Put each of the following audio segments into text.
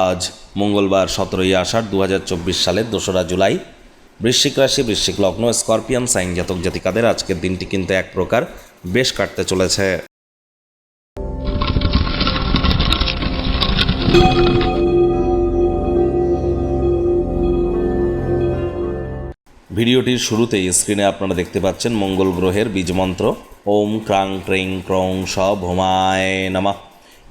আজ মঙ্গলবার সতেরোই আষাঢ় দু হাজার চব্বিশ সালের দোসরা জুলাই। বৃশ্চিক রাশি, বৃশ্চিক লগ্ন, স্করপিয়ান, সাইন জাতক জাতিকাদের আজকের দিনটি কিন্তু এক প্রকার বেশ কাটতে চলেছে। ভিডিওটির শুরুতেই স্ক্রিনে আপনারা দেখতে পাচ্ছেন মঙ্গল গ্রহের বীজমন্ত্র ওম ক্রাং, ক্রিং, ক্রং স ভোমায় নামা।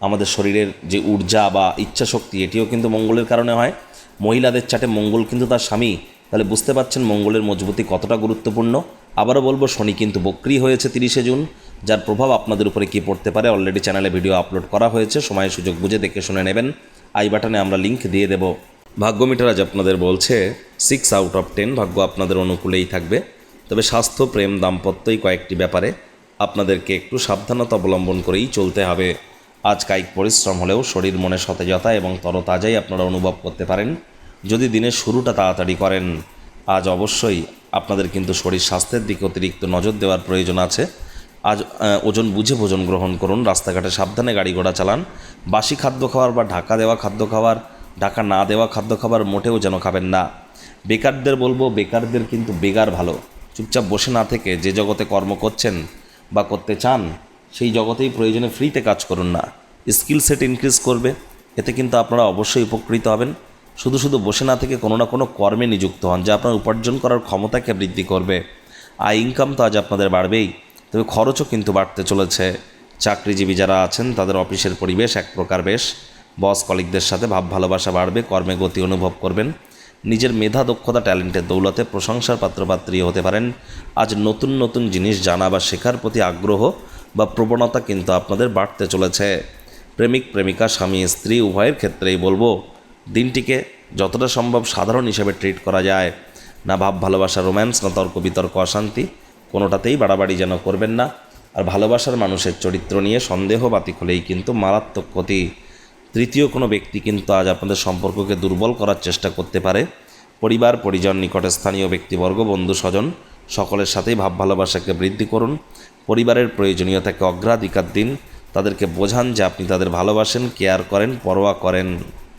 আমাদের শরীরের যে ঊর্জা বা ইচ্ছা শক্তি এটিও কিন্তু মঙ্গলের কারণে হয়। মহিলাদের চাটে মঙ্গল কিন্তু তার স্বামী। তাহলে বুঝতে পারছেন মঙ্গলের মজবুতি কতটা গুরুত্বপূর্ণ? আবারও বলব, শনি কিন্তু বক্রি হয়েছে তিরিশে জুন, যার প্রভাব আপনাদের উপরে কী পড়তে পারে অলরেডি চ্যানেলে ভিডিও আপলোড করা হয়েছে। সময় সুযোগ বুঝে দেখে শুনে নেবেন। আই বাটনে আমরা লিংক দিয়ে দেব। ভাগ্য মিটার আজ আপনাদের বলছে সিক্স আউট অফ টেন ভাগ্য আপনাদের অনুকূলেই থাকবে। তবে স্বাস্থ্য, প্রেম, দাম্পত্যই কয়েকটি ব্যাপারে আপনাদেরকে একটু সাবধানতা অবলম্বন করেই চলতে হবে। আজ কায়িক পরিশ্রম হলেও শরীর মনে সতেজতা এবং তরতাজাই আপনারা অনুভব করতে পারেন। যদি দিনের শুরুটা তাড়াতাড়ি করেন, আজ অবশ্যই আপনাদের কিন্তু শরীর স্বাস্থ্যের দিকে অতিরিক্ত নজর দেওয়ার প্রয়োজন আছে। আজ ওজন বুঝে ভোজন গ্রহণ করুন, রাস্তাঘাটে সাবধানে গাড়ি ঘোড়া চালান। বাসি খাদ্য খাওয়ার বা ঢাকা দেওয়া খাদ্য খাবার ঢাকা না দেওয়া খাদ্য খাবার মোটেও যেন খাবেন না। বেকারদের বলব, বেকারদের কিন্তু বেগার ভালো। চুপচাপ বসে না থেকে যে জগতে কর্ম করছেন বা করতে চান সেই জগতেই প্রয়োজনে ফ্রিতে কাজ করুন না। স্কিল সেট ইনক্রিজ করবে, এতে কিন্তু আপনারা অবশ্যই উপকৃত হবেন। শুধু শুধু বসে না থেকে কোনো না কোনো কর্মে নিযুক্ত হন, যা আপনার উপার্জন করার ক্ষমতাকে বৃদ্ধি করবে। আয় ইনকাম তো আজ আপনাদের বাড়বেই, তবে খরচও কিন্তু বাড়তে চলেছে। চাকরিজীবী যারা আছেন, তাদের অফিসের পরিবেশ এক প্রকার বেশ। বস কলিকদের সাথে ভাব ভালোবাসা বাড়বে, কর্মে গতি অনুভব করবেন। নিজের মেধা, দক্ষতা, ট্যালেন্টের দৌলতে প্রশংসার পাত্রপাত্রী হতে পারেন। আজ নতুন নতুন জিনিস জানা বা শেখার প্রতি আগ্রহ বা প্রবণতা কিন্তু আপনাদের বাড়তে চলেছে। প্রেমিক, প্রেমিকা, স্বামী, স্ত্রী, উভয়ের ক্ষেত্রেই বলব, দিনটিকে যতটা সম্ভব সাধারণ হিসেবে ট্রিট করা যায়। না ভাব, ভালোবাসা রোম্যান্স না তর্ক, বিতর্ক, অশান্তি, কোনোটাতেই বাড়াবাড়ি যেন করবেন না। আর ভালোবাসার মানুষের চরিত্র নিয়ে সন্দেহ বাতিক হলেই কিন্তু মারাত্মক ক্ষতি। তৃতীয় কোনো ব্যক্তি কিন্তু আজ আপনাদের সম্পর্ককে দুর্বল করার চেষ্টা করতে পারে। পরিবার, পরিজন নিকটে স্থানীয় ব্যক্তিবর্গ, বন্ধু, স্বজন, সকলের সাথেই ভাব, ভালোবাসাকে বৃদ্ধি করুন। পরিবারের প্রয়োজনীয়তাকে অগ্রাধিকার দিন তাদেরকে বোঝান যে আপনি তাদের ভালোবাসেন কেয়ার করেন পরোয়া করেন।